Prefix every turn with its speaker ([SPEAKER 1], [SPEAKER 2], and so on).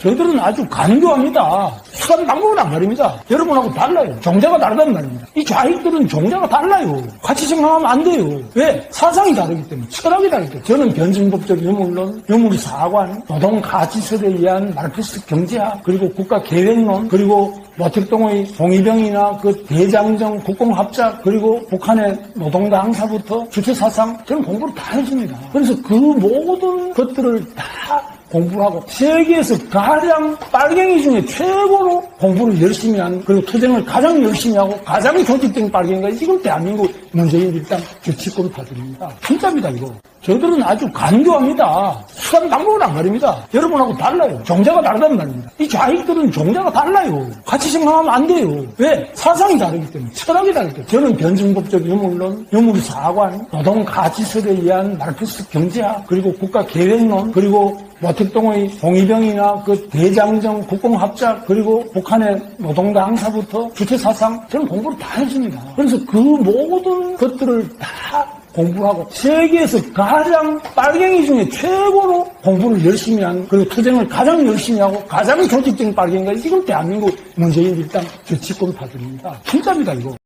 [SPEAKER 1] 저희들은 아주 간교합니다. 수단 방법은 안 가립니다. 여러분하고 달라요. 종자가 다르단 말입니다. 이 좌익들은 종자가 달라요. 같이 생각하면 안 돼요. 왜? 사상이 다르기 때문에, 철학이 다르기 때문에. 저는 변증법적 유물론, 유물 사관, 노동 가치설에 의한 마르크스 경제학, 그리고 국가 계획론, 그리고 모택동의 동의병이나 그 대장정 국공합작, 그리고 북한의 노동당사부터 주체사상, 저는 공부를 다 했습니다. 그래서 그 모든 것들을 다 공부를 하고 세계에서 가장 빨갱이 중에 최고로 공부를 열심히 한 그리고 투쟁을 가장 열심히 하고 가장 조직된 빨갱이가 지금 대한민국 문재인 일당 주치권파들입니다. 진짜입니다 이거. 저들은 아주 간교합니다. 수단 방법은 안 가립니다. 여러분하고 달라요. 종자가 다르단 말입니다. 이 좌익들은 종자가 달라요. 같이 생각하면 안 돼요. 왜? 사상이 다르기 때문에, 철학이 다르기 때문에. 저는 변증법적 유물론, 유물 사관, 노동 가치설에 의한 마르크스 경제학, 그리고 국가 계획론, 그리고 모택동의 동의병이나 그 대장정 국공합작, 그리고 북한의 노동당 사부터 주체사상, 저는 공부를 다 했습니다. 그래서 그 모든 것들을 다 공부하고 세계에서 가장 빨갱이 중에 최고로 공부를 열심히 한 그리고 투쟁을 가장 열심히 하고 가장 조직적인 빨갱이가 지금 대한민국 문재인 일당 주치권파들입니다. 진짜입니다 이거.